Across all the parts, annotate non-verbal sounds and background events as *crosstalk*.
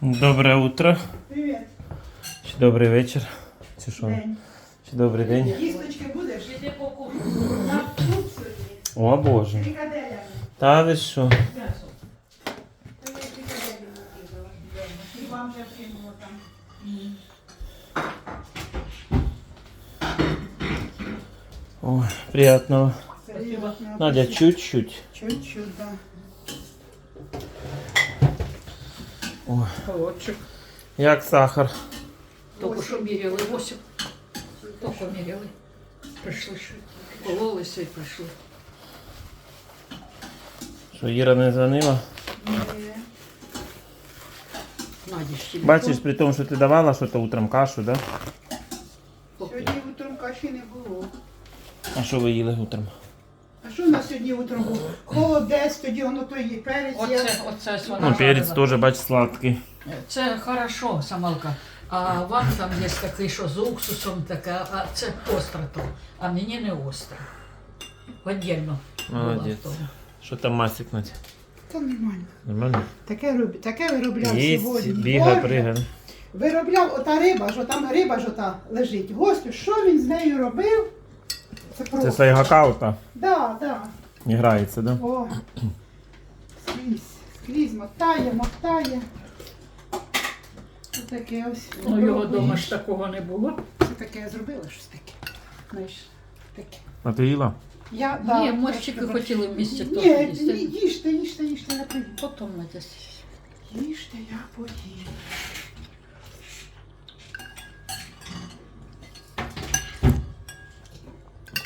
Доброе утро. Привіт. Чи добрий вечір. Чи що? День. Чи добрий день. Їсточки будеш? Іди покушай. На тут сьогодні. О Боже. Фрикаделями. Та ви що? М'ясо. Та я фрикаделі накидала. І вам вже кинуло там. Ой, приятного. Спасибо. Надя, чуть-чуть. Чуть-чуть, да. Ой, Холодчик. як сахар. Тільки що міряли 8. Тільки міряли. Прийшли. Кололися і прийшли. Що Іра не дзвонила? Ні. Бачиш, при тому, що ти давала щось утром кашу, да? Поки. Сьогодні утром каші не було. А що ви їли утром? А що у нас сьогодні утром було? Холодець, тоді воно то є перець. є. Оце, оце вона Ну, перець жарила. теж, бач, сладкий. Це хорошо, самалка. А вам там є такий, що з уксусом таке, а це остро то. А мені не остро. Отдельно. була Молодець. в тому. Що там масик Надя? Та нормально. Нормально? Таке, роб... Таке виробляв Їсть, сьогодні. біга, Боже. Виробляв ота риба, що там риба ж ота лежить. Гостю, що він з нею робив? Це Це просто. сайгака. Да, да. Не грається, да? О, скрізь, скрізь мотає, мотає. Ось таке ось. Ну, його вдома ж такого не було. Це таке я зробила щось таке. Знаєш, таке. А ти їла? Я, Ні, морщики трошки- хотіли в місті теж Ні, їсти. ні, їжте, їжте, їжте, я поїм. Потім Надя. Їжте, я поїм.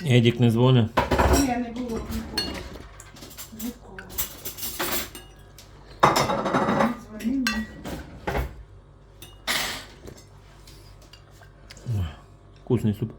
Едік не дзвонить. Ні, не було нікого. Нікого. Не дзвонив ніхто. Вкусний суп.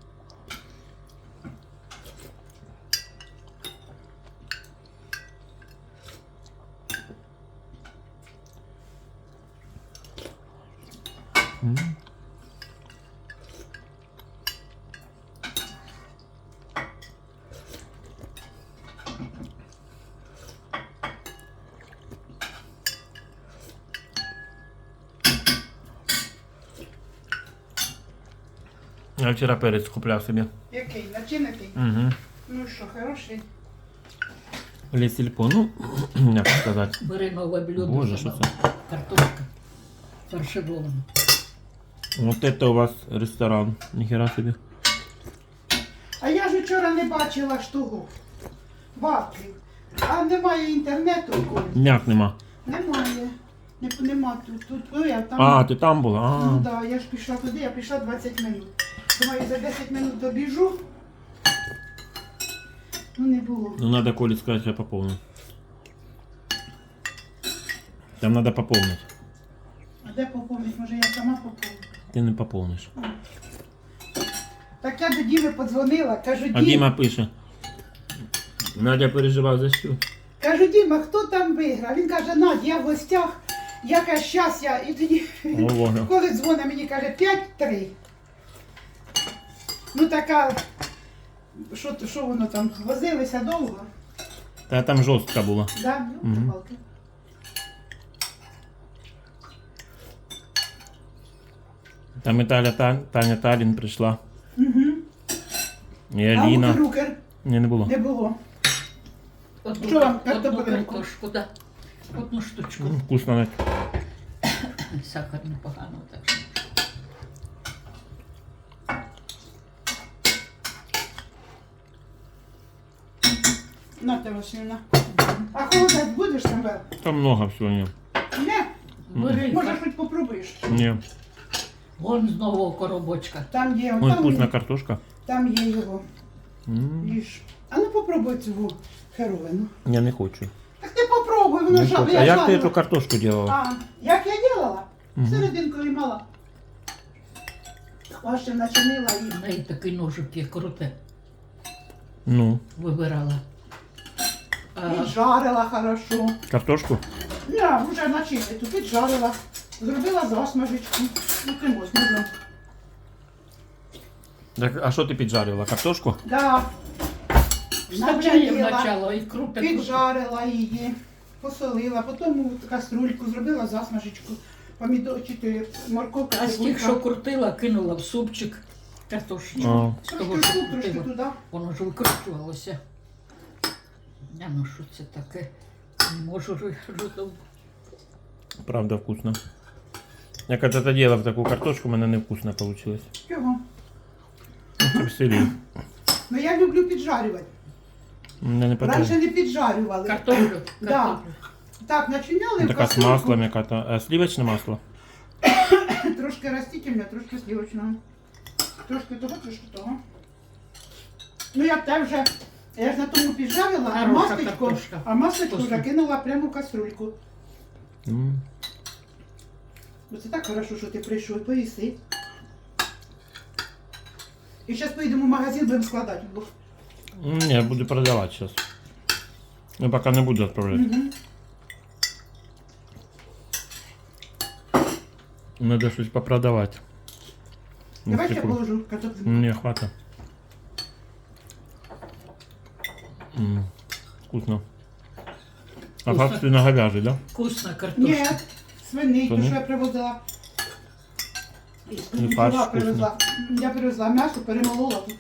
Я вчора перець купляв собі. Який? Начинитий? Угу. Ну що, хороший? Лісільпо, ну, *clears throat* як сказати. Бери нове блюдо. Боже, що Самалка. Картошка. Фарширована. Вот это у вас ресторан. Ніхера собі. А я ж вчора не бачила ж того. А немає інтернету. Ніяк нема. Немає. Не, нема тут. тут ой, а там. А, ти там була? А. Ну так, да, я ж пішла туди, я пішла 20 минут. Думаю, за 10 минут добіжу. Ну не було. Ну надо Колі сказати, я поповню. Там надо поповнити. А де поповнить? Може я сама поповню. Ти не поповниш. Так я до Діми подзвонила, кажу, А Дім, Діма пише. Надя переживав за що? кажу, Діма, хто там виграв? Він каже, Надя, я в гостях, я каже, щас я. І тоді, *laughs* коли дзвонить, мені каже, 5-3. Ну така, що, що воно там, возилися довго, Та там жорстка була. да? Ну, Мгм. палки. Там і Таля, Та- Таня Талін прийшла. Угу. І А Аліна. рукер Ні, не було. не було. Одну, Що вам, одну картопельку? картошку, да. Одну штучку. М, Вкусно навіть. Сахар непогано, так що. На тебе Василівна. А холодець будеш себе? Там много всього ні. Не, Бери, може хоч попробуєш. Ні. Вон з нового коробочка. Там є, Ой, там, вкусна є, картошка. там є його. М, Їж. А ну попробуй цю херовину. Я не хочу. Так ти попробуй, воно Не ж хочу. А як ти жарила. цю картошку робила? А, як я делала? Мгм. Серединкою мала. Ваше начинила і В неї такий ножик є круте. Ну, Вибирала. А, жарила хорошо. картошку? Я вже начинку піджарила. Зробила засмажечку. Ну, кимось, можна. Так, а що ти піджарила? Картошку? Да. Вставляє Начинила. вначало і круте. Піджарила її, посолила, потім у каструльку зробила засмажечку. помідор, ти морковка, А з тих, цибулька. що крутила, кинула в супчик картошечку. А. З того, Трошки що трошки туди. Воно ж викручувалося. А ну що це таке? Не можу ротом. Правда вкусно. Я когда-то делал такую картошку, у мене невкусно получилось. Чого? Ну. Ну я люблю піджарювати. Мене не Раніше подобається. не піджарювали. Картоплю. Да. картоплю. Так, начиняли Така з маслом яка-то. А сливочне масло? *coughs* Трошки растительне, трошки сливочного. Трошки того, трошки того. Ну я те вже, я ж на тому піджарила, а Хороша масличко, картошка. а масличко Вкусно. вже кинула прямо в кастрюльку. М. Бо це так хорошо, що ти прийшов, поїси. І зараз поїдемо в магазин, будемо складати. Бо... Ні, я буду продавати зараз. Я поки не буду відправляти. Угу. Надо щось попродавати. Давай я Таку- положу картоплю. Ні, хвата. М, Вкусно. А Вкусно. факт на говяжий, да? Вкусна Ні, картошка. свиний, то що я привозила. Ну, фарш Я привезла. Я привезла м'ясо, перемолола тут.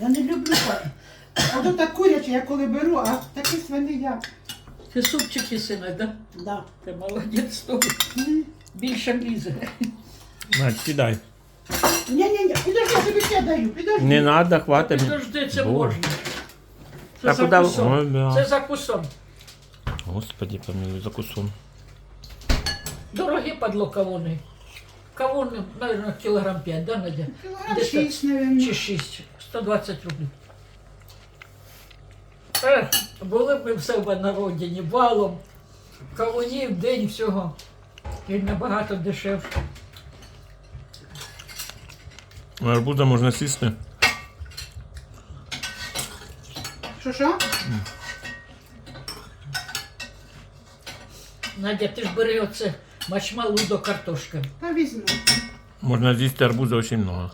Я не люблю так. А то так куряче, я коли беру, а такі свини я. Ти супчик їси, да? Да. Ти молодець, то М. більше лізе. Надь, кидай. Ні-ні-ні, підожди, я тобі ще даю, підожди. Не надо, хватить. Підожди, це Боже. можна. Це А кусом. Ой, да. Це за кусом. Господи, помилуй, за кусом. Дорогі падло кавуни. Кавуни, мабуть, кілограм 5, да, Надя? Кілограм Десь шість, Чи 6. 120 рублів. Ех, були б ми в себе на родині валом, кавунів день всього. І набагато дешевше. Арбуза можна сісти. Що що? Надя, ти ж бери оце мачмалу до картошки. Та візьму. Можна з'їсти арбуза дуже много.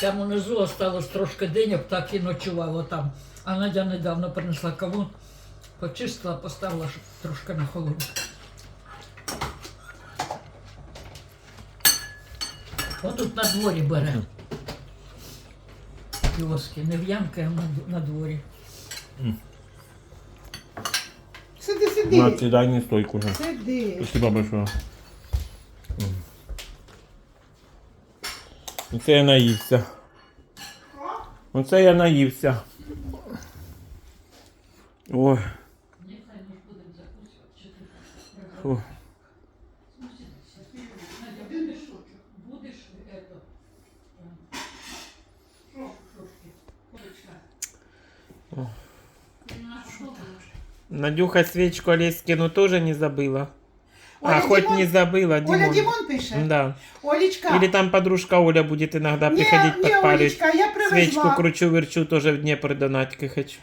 Там унизу осталось трошки денег, так і ночувало там. А Надя недавно принесла кавун, почистила, поставила щоб трошки на холоду. Отут на дворі бере. Кіоски, не в ямки, а на, дворі. Сиди, сиди. сідай не стойку вже. Сиди. Спасибо большое. М. Оце я наївся. Оце я наївся. Ой. Фу. Надюха свечку Олескину тоже не забыла. Оля а, хоть не забыла, Оля Димон. Дімон пише. Да. Олічка. Или там подружка Оля будет иногда Ні, приходить ні, подпаривать. Олечка, я Свечку кручу-верчу, тоже в Днепр донатки хочу.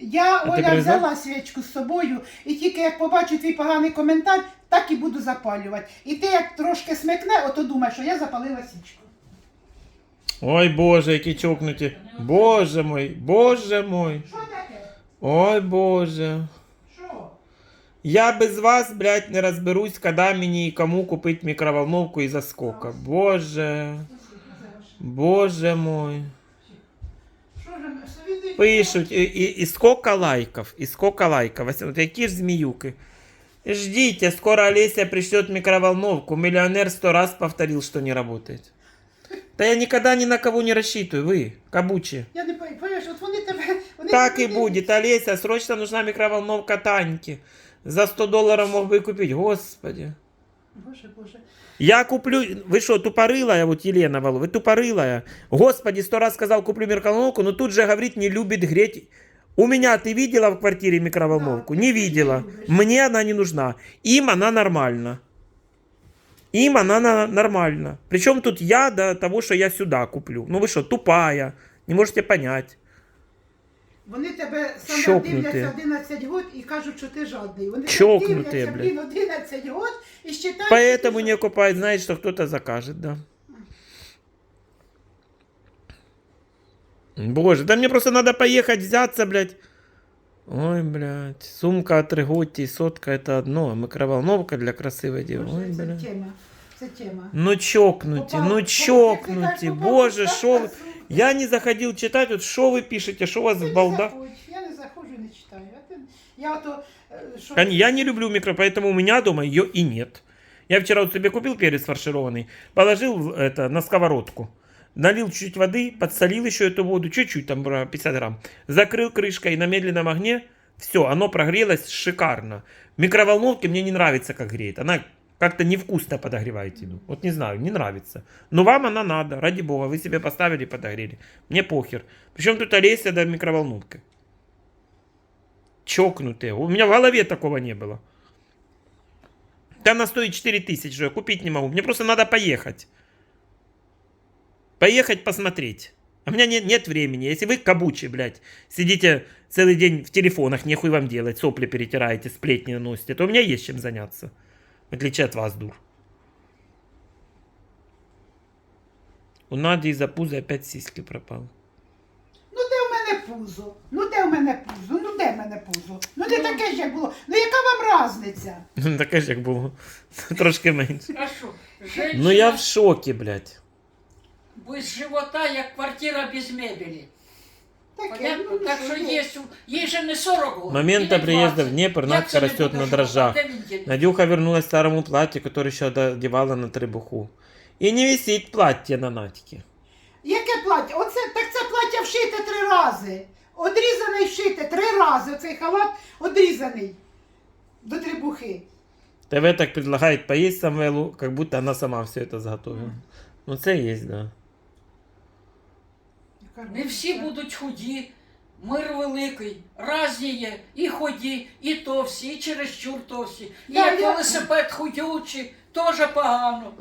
Я А Оля взяла свічку з собою, і тільки як побачу твій поганий коментар, так і буду запалювати. І ти як трошки смикне, ото думаєш, що я запалила свічку. Ой, боже, які чокнуті. Боже мой, боже мой. Що таке? Ой, боже. Що? Я без вас, блядь, не разберусь, когда мені і кому купить микроволновку і за сколько. Боже. Боже мой. Що ж, совіти- Пишуть, і, і, і сколько лайков, і сколько лайков. Ось От які ж зміюки. Ждите, скоро Олеся пришлет микроволновку. Миллионер сто раз повторил, что не работает. Да я никогда ни на кого не рассчитываю, вы, кабучи. Я не пам'ятаю, от вони тебе. Вони Так тебе и будет. Олеся, срочно нужна микроволновка Таньки. За 100 долларов мог бы и купить. Господи. Боже, боже. Я куплю... Вы что, тупорылая, вот Елена Валу, вы тупорылая. Господи, сто раз сказал, куплю микроволновку, но тут же говорит, не любит греть. У меня ты видела в квартире микроволновку? Да, не ты видела. не любишь. Мне она не нужна. Им она нормальна. Им она на- нормальна. Причем тут я до того, что я сюда куплю. Ну вы что, тупая. Не можете понять. Вони тебе саме Чокнуті. дивляться 11 год і кажуть, що ти жадний. Вони тебе Чокнуті, дивляться, блядь. блін, 11 год і считають, Поэтому що ти не купают, знает, что кто-то закажет, да. Боже, да мне просто надо поехать взяться, блядь. Ой, блядь. Сумка от Риготти, сотка это одно, а микроволновка для красивой девушки. Ой, Це блядь. тема. Це тема. Ну чокнуті, Попав- ну попав- чокнуті, як ти кажеш, боже, попав що ви. на сумку. Я не заходил читать, вот что вы пишете, что у вас Ти в не балда. заходь, Я не заходжу і не читаю. А ти- Я ото, е, що... Кон- Я не люблю микро, поэтому у меня дома ее и нет. Я вчера вот себе купил перец фаршированный, положил в это на сковородку, налил чуть-чуть воды, подсолил еще эту воду, чуть-чуть, там бра, 50 грамм, закрыл крышкой на медленном огне, все, оно прогрелось шикарно. В микроволновке мне не нравится, как греет. Она как-то невкусно подогревает еду. Вот не знаю, не нравится. Но вам она надо, ради бога. Вы себе поставили подогрели. Мне похер. Причем тут Олеся до микроволновки. Чокнутые. У меня в голове такого не было. Да она стоит 4 тысячи, что я купить не могу. Мне просто надо поехать. Поехать посмотреть. А у меня нет, нет времени. Если вы кабучи, блядь, сидите целый день в телефонах, нехуй вам делать, сопли перетираете, сплетни наносите, то у меня есть чем заняться. В отличие от вас, дур. У Нади из-за пуза опять сиськи пропал. Ну де в мене пузо? Ну де в мене пузо? Ну де в мене пузо? Ну не таке ж як було. Ну яка вам разниця? *laughs* Ну, таке ж як було. *laughs* Трошки менше. А що? Ну я в шокі, блядь. Без живота, як квартира без мебелі. Таке, Понятно? ну, так що є. є, їй же не 40 років. Момента приезда в Днепр Надька растет на дрожжах. Надюха вернулась к старому платью, которое еще одевала на требуху. И не висит платье на Надьке. Яке плаття? Оце, так це плаття вшите три рази. Одрізаний вшите три рази. Оцей халат одрізаний до трибухи. ТВ так предлагает поесть Самвелу, как будто она сама все это заготовила. Ну це есть, да. Не всі будуть худі. Мир великий, разні є, і ході, і товсі, і чересчур товсі. І Да, як я- велосипед худючий, теж погано.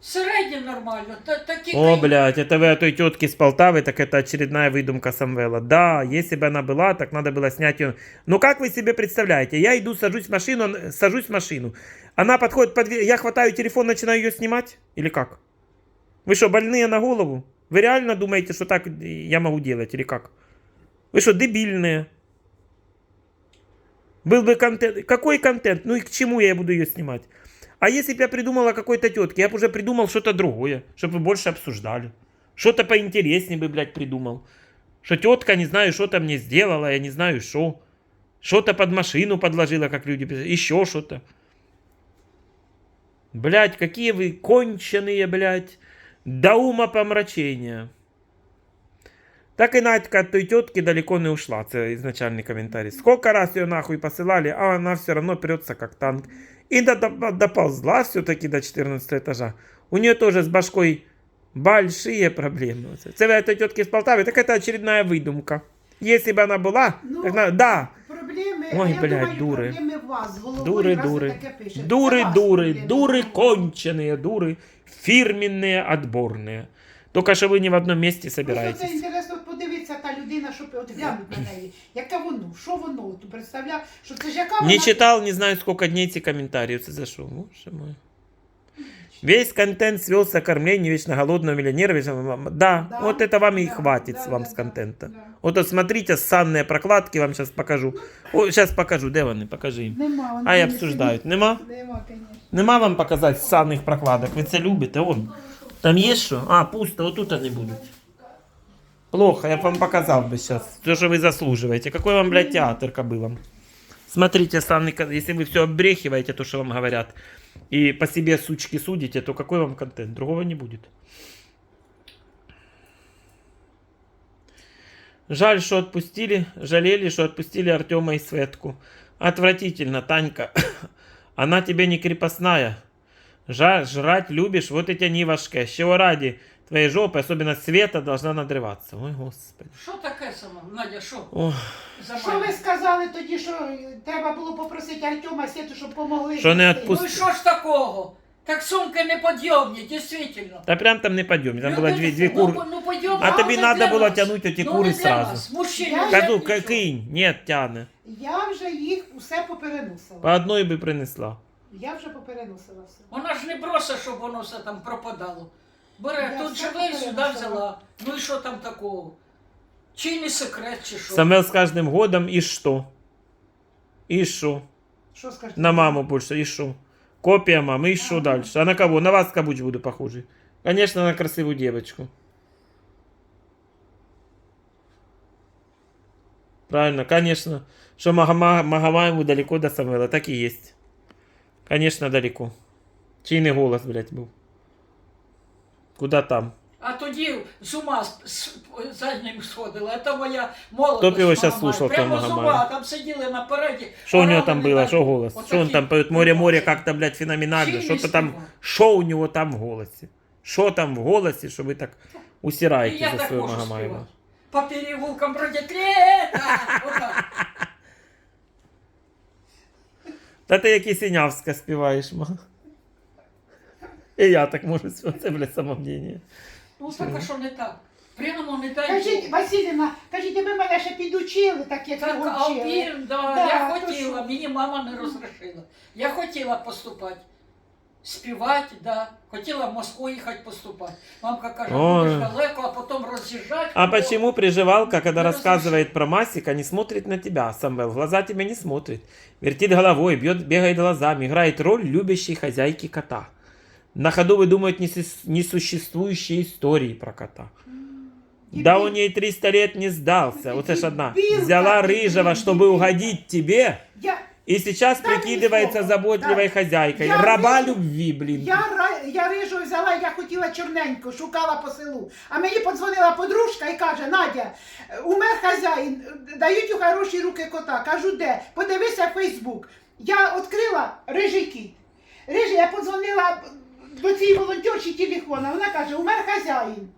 Середньо нормально, та, такі О, блядь, это вы от той тетки с Полтавы, так это очередная выдумка Самвела. Да, если бы она была, так надо было снять ее. Ну как вы себе представляете? Я иду, сажусь в машину, он- сажусь в машину. Она подходит под дверь, я хватаю телефон, начинаю ее снимать? Или как? Вы что, больные на голову? Вы реально думаете, что так я могу делать или как? Вы что, дебильные? Был бы контент. Какой контент? Ну и к чему я буду ее снимать? А если бы я придумала какой-то тетке, я бы уже придумал что-то другое, чтобы вы больше обсуждали. Что-то поинтереснее бы, блядь, придумал. Что тетка, не знаю, что-то мне сделала, я не знаю, что. Что-то под машину подложила, как люди писали. Еще что-то. Блядь, какие вы конченые, блядь. До ума помрачения. Так и Надька от той тетки далеко не ушла. Это изначальный комментарий. Сколько раз ее нахуй посылали, а она все равно прется как танк. И до- до- доползла все-таки до 14 этажа. У нее тоже с башкой большие проблемы. Це ви этой тетки с Полтавы, так это очередная выдумка. Если бы она была, Ну, так на- да, Проблеми, Ой, я блядь, думаю, дури. проблеми в вас з головою. Дури, раз ви дури. таке пишете. Дуры, Це вас дуры, проблеми. дуры конченые, дуры, фирменные, отборные. Только что вы не в одном месте Просто це собираетесь. інтересно подивитися та людина, що от глянуть на неї. Яке воно, що воно, от представляв, що це ж яка вона... Не читал, не знаю, сколько дней эти комментарии. Это за что? Боже мой. Весь контент свелся к кормлению вечно голодного миллионера. вечно- Да, Да, вот это вам и да, хватит да, вам да, с да, контента. да. Вот, вот смотрите, санные прокладки вам сейчас покажу. О, сейчас покажу, де вони, покажи їм. Нема, вони А і не обсуждають. сидять. Нема? Нема, звісно. Нема вам показати санних прокладок. Ви це любите? Он. Там є що? А, пусто, отут вони будуть. Плохо, я б вам показав би сейчас. То, что вы заслуживаете. Какой вам, блядь, театр кобылам? Смотрите, санный, ко- если вы все обрехиваете, то, что вам говорят, и по себе, сучки, судите, то какой вам контент? Другого не будет. Жаль, что отпустили, жалели, что отпустили Артема и Светку. Отвратительно, Танька. *coughs* Она тебе не крепостная. Жа- жрать любишь, вот эти они важке. Чего ради твоей жопы, особенно Света, должна надрываться. Ой, господи. Що таке сама? Надя, що? Ох, За Що ви мене? сказали тоді, що треба було попросити Артема Світу, щоб помогли? Що не знайти? відпусти- Ну і що ж такого? Так сумки не підйомні, дійсно. да прям там не пойдем. Там было две, две ну, кур... Ну, підйомні, А але тобі не надо для було нас. тягнути ті ну, кури не для сразу. нас. Мужчини, Я- не Кажу, нічого. к- кинь. Нет, тяне. Я вже їх усе попереносила. По одной би принесла. Я вже попереносила все. Вона ж не бросить, щоб воно все там пропадало. Бере, Я тут все живе і купила, сюди взяла. Ну і що там такого? Чи не секрет, чи що? Самвел с каждым годом и что? И что? Що скажеш? На маму больше, и что? Копия мамы, и что Ага. дальше? А на кого? На вас кабуч буду похожий. Конечно, на красивую девочку. Правильно, конечно. Что Магома- Магомаеву далеко до Самвела, так и есть. Конечно, далеко. Чийный голос, блядь, был. Куда там? А тоді з ума з- за ним сходила. Це моя молодость. Хто б його щас Магомаєв. слушав, Прямо з Магомаєва? ума, там сиділи напереді. Что у него там было? так. Голос? Что он там поет море-море емоції. как-то, блядь, феноменально? Что-то там, что у него там в голосе? Что там в голосе, что вы так І усираете я за так своего можу Магомаева? По переулкам бродять літа. Отак. Та ти як і Синявська співаєш, ма. І я так можу співати, це, блядь, самомнення. Ну так, а що не так? Прямо не так. Кажіть, Василівна, кажіть, ви мене ще підучили, так як Так, ви вчили. Алпін, да, Да, я то хотіла, що? мені мама не розрішила. Я хотіла поступати. Співати, да. Хотіла в Москву їхати поступати. Мамка каже, Ой. будеш далеко, а потім роз'їжджати. А Ну, почему приживалка, когда Ну, рассказывает про Масика, не смотрит на тебя, Самвел? В глаза тебя не смотрит. Вертит головой, бьет, бегает глазами, играет роль любящей хозяйки кота. На ходу выдумывает несус- несуществующие истории про кота. Да он ей 300 лет не сдался. Вот это ж одна. Дебилка Взяла ты, рыжего, чтобы дебил. угодить тебе. Я, И сейчас Дай мне прикидывается слово. заботливой Да. хозяйкой. Я Раба рыжу- любви, блин. я, ра- я рижу взяла, я хотіла чорненьку, шукала по селу. А мені подзвонила подружка і каже, Надя, умер хазяїн, дають у хороші руки кота. Кажу, де? Подивися Фейсбук. Я відкрила рижий кіт. Рижий, я подзвонила до цієї волонтерші телефона. Вона каже, умер хазяїн.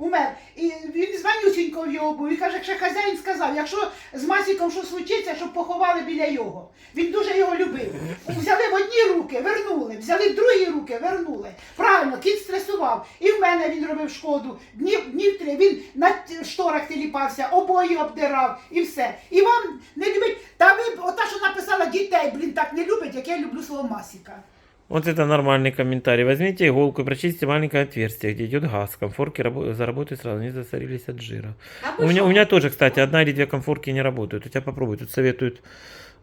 Умер. І він з манюсінько в його був. І каже, що хазяїн сказав, якщо з Масіком що случиться, щоб поховали біля його. Він дуже його любив. Взяли в одні руки, вернули, взяли в другі руки, вернули. Правильно, кіт стресував. І в мене він робив шкоду. Днів, днів три він на шторах теліпався, обої обдирав і все. І вам не любить. Та ви ота, що написала дітей, блін, так не любить, як я люблю слово Масіка. Вот это нормальный комментарий. Возьмите иголку и прочистите маленькое отверстие, где идет газ. Комфорки рабо- заработают сразу, они засорились от жира. А У ви меня, що? у меня тоже, кстати, одна или две комфорки не работают. У тебя попробуй. Тут советуют,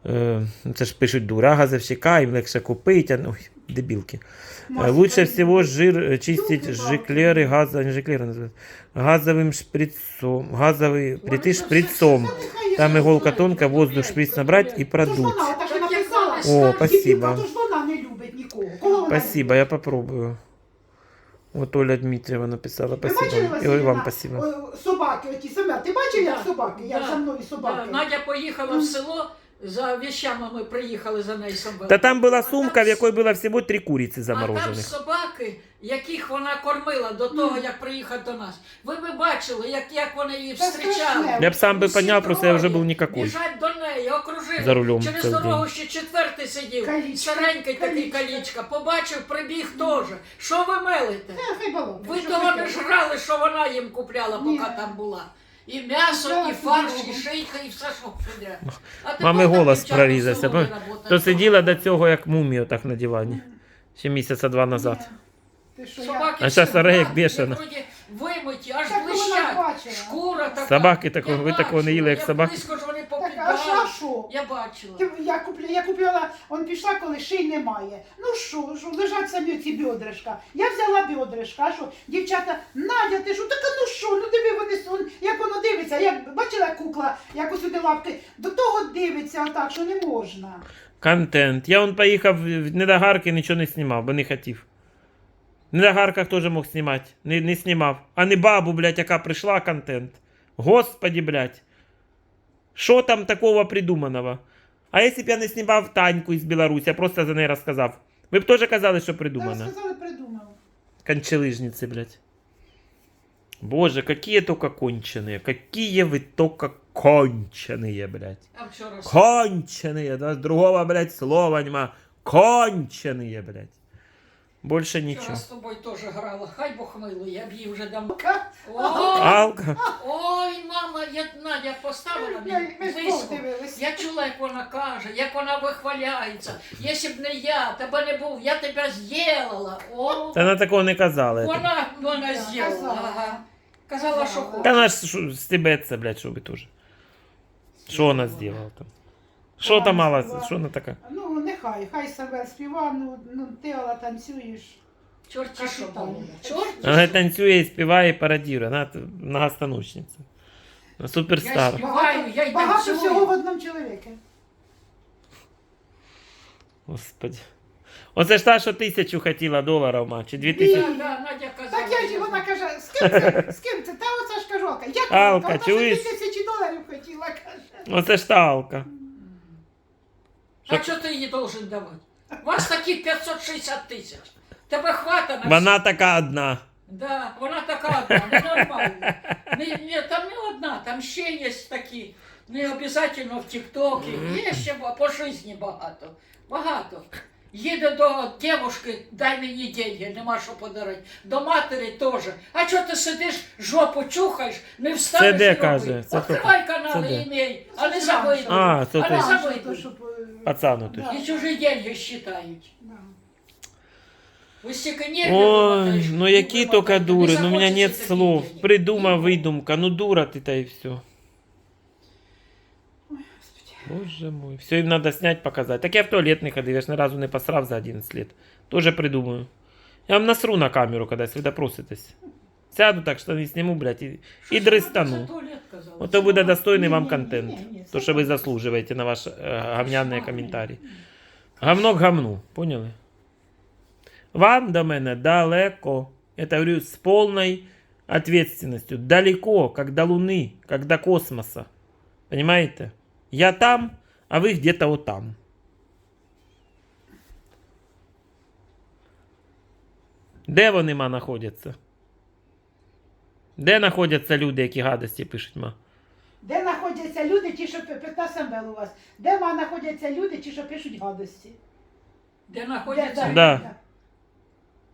э, це ж пишуть дура газовщика, їм легше купить. а, Ой, дебилки. Э, Масіка, Лучше блін. всего жир э, чистить Ёлки-палки. жиклеры, газ, не жиклеры называют, газовым шприцом. Газовый, прийти це все- шприцом. Та нехай Там є. иголка тонкая, воздух шприц набрать и То ж продуть. вона, ота, що Так як написала. вони О, скажуть, спасибо. Спасибо, я попробую. Вот Оля Дмитриева написала. Спасибо. І вам спасибо. собаки оті, Семен, ти бачив, як собаки? Як да, за мною Да, собаки? Надя поїхала в село, за вещами ми приїхали за нею собою. Да там была А сумка, там в якой было всего три курицы А там замороженных. собаки, яких вона кормила до того, як приїхати до нас. Ви б бачили, як, як вони її Та встрічали. страшне. Я б сам бы Усі поднял, просто я уже троє был никакой. Біжать до неї, окружили. За рулем Через цілий дорогу день. ще четвертий сидів. Калічка, Старенький такий калічка. калічка. Побачив, прибіг теж. Що ви мелите? Та, хай балакає, Ви що того таке? не жрали, що вона їм купляла, поки Ні. там була. І м'ясо, і фарш, і шийка, і все, що піде. А Мами голос дівчата в прорізався. село бо- не работають. То сиділа до цього, як мумію, так на дивані. Ще місяця два назад. Ти що, я... Собаки А щас орає, як вроді Вимиті, аж Так вона блищать. бачила. Шкура така. Собаки такого- ви такого не їли, як собаки? собаки? Я близько ж вони Так, а попідали. Що. Я бачила. Ти- Я купила, я купила, он пішла, коли ший немає. Ну що, що лежать самі ці бьодришка. Я взяла бьодришка, а що, дівчата, Надя, ти що, така ну що, ну диви вони, сон- як воно дивиться, як бачила кукла, як усюди лапки, до того дивиться отак, що не можна. Контент. Я он поїхав в недогарки, нічого не знімав, бо не хотів. В недогарках теж мог знімати. Не, не знімав. А не бабу, блядь, яка прийшла контент. Господи, блядь. Що там такого придуманого? А якщо б я не знімав Таньку із Білорусі, я просто за неї розказав. Ви б теж казали, що Та придумано. сказали, придумав. Кончелыжницы, блядь. Боже, какие только конченые. Какие вы только конченые, блядь. А вчора с- Конченые, да, другого, блядь, слова нема. Конченые, блядь. Больше Вчора нічого. з тобою теж грала. Хай Бог милує, я б її вже давно. Ка- Алка. ой, мама, я Надя поставила мені ми ж диску. дивились. Я чула, як вона каже, як вона вихваляється. Якщо б не я, тебе не був, я тебе з'їла. О, Та вона такого не казала. вона, вона з'їла. казала. Ага. Казала, що Казала. Та хоче. вона ж стебеться, блядь, що ви теж. Що вона зробила там? Що там мала? Що вона така? Ну, нехай, хай себе співа, ну, ну ти Алла, танцюєш. Чорті що Капітан. Вона що. танцює, і співає, і пародірує. Вона т- многостаночниця. Вона суперстар. Я Співаю, я й багато танцюю. всього в одному чоловіку. Господи. Оце ж та, що тисячу хотіла доларів, ма, чи дві Да, тисячі. да, Надя казала. Так я ж вона каже, з ким це? З ким це? Та оце ж кажу, як Алка, чуєш? тисячі доларів хотіла, каже. Оце ж та Алка. А що ти їй должен давати? У вас такі 560 тисяч. Тебе хвата на Вона така одна. Да, вона така одна, ненормальна. Не, не, там не одна, там ще є такі, не обов'язково в Тіктокі, є ще ба- по житті багато. Багато. Їде до дівушки, дай мені деньги, нема що подарити. До матері теж. А чого ти сидиш, жопу чухаєш, не встанеш Це де, і роби? каже? Це Відкривай Це канали де? імей, а не Це забудь. А, це а ти. не то, щоб, е, Пацану ти. І чужі деньги считають. нервів Ой, вимотаєш, ну які вимотаєте, только не дури, ну у меня захочеться нет слов. денег. Придумай выдумка, ну дура ты-то и все. Боже мой, все им надо снять, показать. Так я в туалет не ходил, я ж ни разу не посрав за 11 лет. Тоже придумаю. Я вам насру на камеру, когда если допроситесь. Сяду так, что не сниму, блядь, и, и казала? Вот то будет достойный вам контент. То, что вы заслуживаете на ваши э, говняные комментарии. Говно к говну, поняли? Вам до мене далеко. Это говорю с полной ответственностью. Далеко, как до Луны, как до космоса. Понимаете? Я там, а вы где-то вот там. Де вони ма знаходяться? Де знаходяться люди, які гадості пишуть ма? Де знаходяться люди, ті, що пи- пита Самвел у вас? Де ма знаходяться люди, ті, що пишуть гадості? Де Де, знаходяться? Да.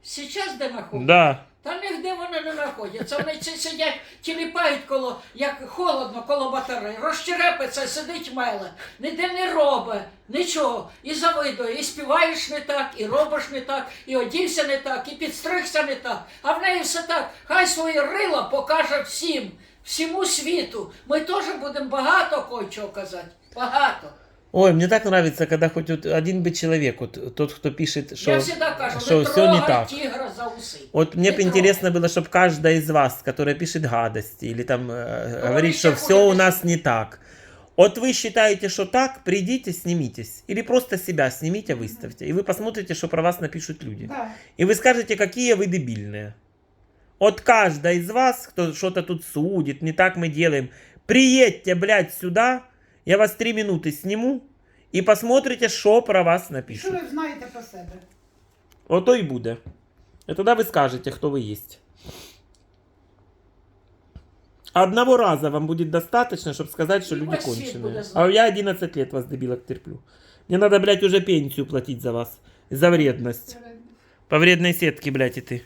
Сейчас де знаходяться? Да. Та нігде вони не знаходяться. Вони ці сидять, тіліпають коло, як холодно, коло батареї. Розчерепиться, сидить меле. Ніде не робить, нічого. І завидує, і співаєш не так, і робиш не так, і одівся не так, і підстригся не так. А в неї все так. Хай свої рила покаже всім, всьому світу. Ми теж будемо багато кое-чого казати. Багато. Ой, мне так нравится, когда хоть вот один бы человек, вот тот, кто пишет, что, Я кажу, что не все не так. тігра за уси. Вот мне Не бы интересно было, чтобы каждая из вас, которая пишет гадости или там э, говорит, что все у нас не так. Вот вы считаете, что так, придите, снимитесь. Или просто себя снимите, выставьте. И вы посмотрите, что про вас напишут люди. Да. И вы скажете, какие вы дебильные. Вот каждая из вас, кто что-то тут судит, не так мы делаем, приедьте, блядь, сюда, я вас три минуты сниму, и посмотрите, что про вас Що напишут. ви знаєте про себе? Ото і буде. І тоді ви скажете, хто ви є. Одного раза вам будет достаточно, чтобы сказать, что И люди весь свет конченые. будет знать. А я 11 лет вас, дебилок, терплю. Мне надо, блядь, уже пенсию платить за вас. За вредность. По вредной сетке, блядь, и ты.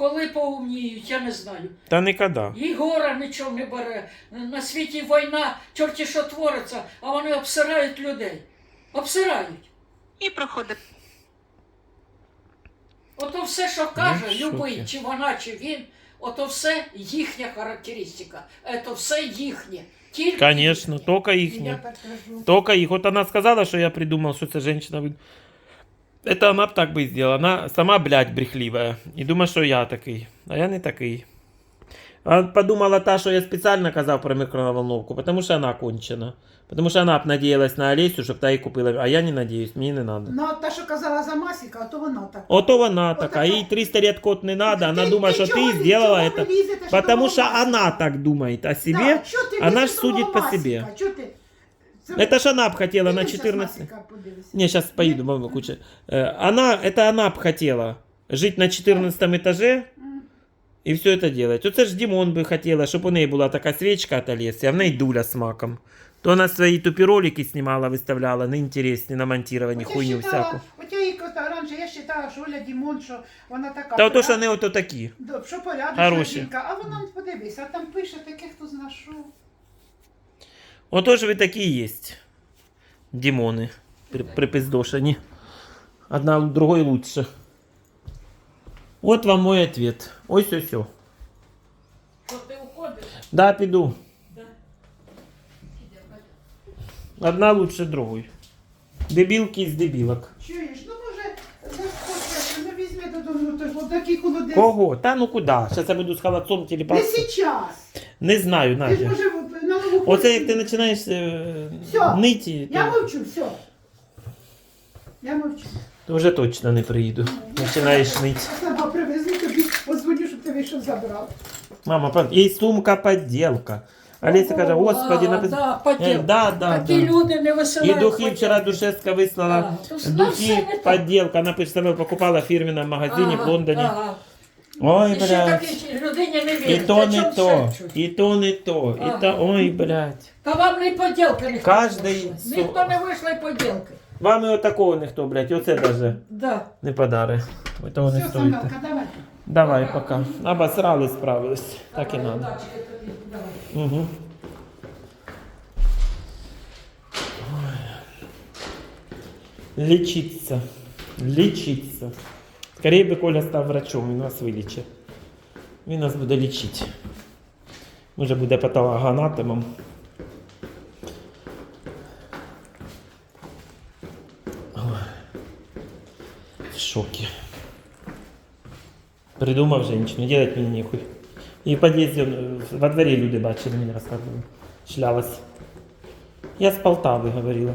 Коли поумніють, я не знаю. Та никогда. І гора нічого не бере. На світі війна, чорті що твориться, а вони обсирають людей. Обсирають. І проходить. Ото все, що каже, Ну, любий, чи вона, чи він, ото все їхня характеристика. Це все їхнє. Тільки Конечно, їхнє. только І их я так кажу. Только их. Вот она сказала, что я придумал, что это женщина. вы- Это она б так бы и сделала. Она сама, блядь, брехливая. И думает, что я такой. А я не такой. А подумала та, что я специально казав про микроволновку, потому что она кончена. Потому что она б надеялась на Олесю, щоб та її купила. А я не надеюсь, мені не надо. Ну, от та, що казала за Масіка, то вона так. Ото вона така, така. їй 300 лет кот не надо, она Ти- думает, ти что чого ты ви- сделала чого ви это. лізете, що Потому того что Масіка? она так думает о себе. Да, що ти вона лізеш ж до судить того по Масіка? себе. Чого ти? Це- Это ж она б хотела на Ти щас 14... Масіка подивися. Не, сейчас поеду, мама куча. Э, Она, это она б хотела жить на 14 этаже М. и все это делать. Оце ж Дімон би хотіла, щоб у неї була така свічка от Олесі, а в неї дуля з маком. То она свои тупі ролики снимала, выставляла, неинтересні, на монтировані, От я хуйню считала- всяку. От я її кота раніше, я вважала, що Оля Дімон, що вона така. Та ото, що поряд- вони ото такі. Да, Що порядочна Хороші. жінка, а вона подивись, а там пише таке, хто зна Що. Ото ж ви такі і є. Дімони. При, припиздошені. Одна другой лучше. От вам мой ответ. Ось ось. ось. Ти уходиш? Да, піду. Да. Одна лучше другої. Дебілки з дебілок. Чуєш, ну може, заскочиш, ну візьми додому, то ж от такий холодець. Кого? Та ну куди? Зараз я буду з холодцом Не тіліпатися. сейчас. Не знаю, Ти ж Надя. може Оце як ти починаєш е, Всьо. ниті, Я то, мовчу, все. Я мовчу. то вже точно не приїду. Починаєш нити. Слаба привезли тобі, позвоню, щоб ти вийшов забрав. Мама, пан- є сумка подделка. Олеся каже, господи, напис... да, Е, поділка. да, да, Такі да. люди не І висилають. духи поділки. вчора Душевська вислала. А, то все Духи, не так. подделка. Она представляла, покупала в фирменном магазине в Ага, Лондоне. ага. Ой, І ще блядь. такій людині не І вірить. то не то, і то не то, і то, ой, блядь. Та вам не поділки ніхто Каждый не вийшли. со- Ніхто не вийшли поділки. Вам і отакого ніхто, блядь, оце даже Да. не подари. Ви того не Все, стоїте. Самелка, давай. Давай, пока. Обосрали, справились. Так і надо. удачі тобі, давай. Угу. Лечиться. Лечиться. Скорее би Коля став врачом, він нас вилічить. Він нас буде лічити. Може буде патологоанатомом. В шокі. Придумав женщину, делать мені нехуй. І в під'їзді е, во дворі люди бачили, мені розказували. Шлялась. Я з Полтави говорила.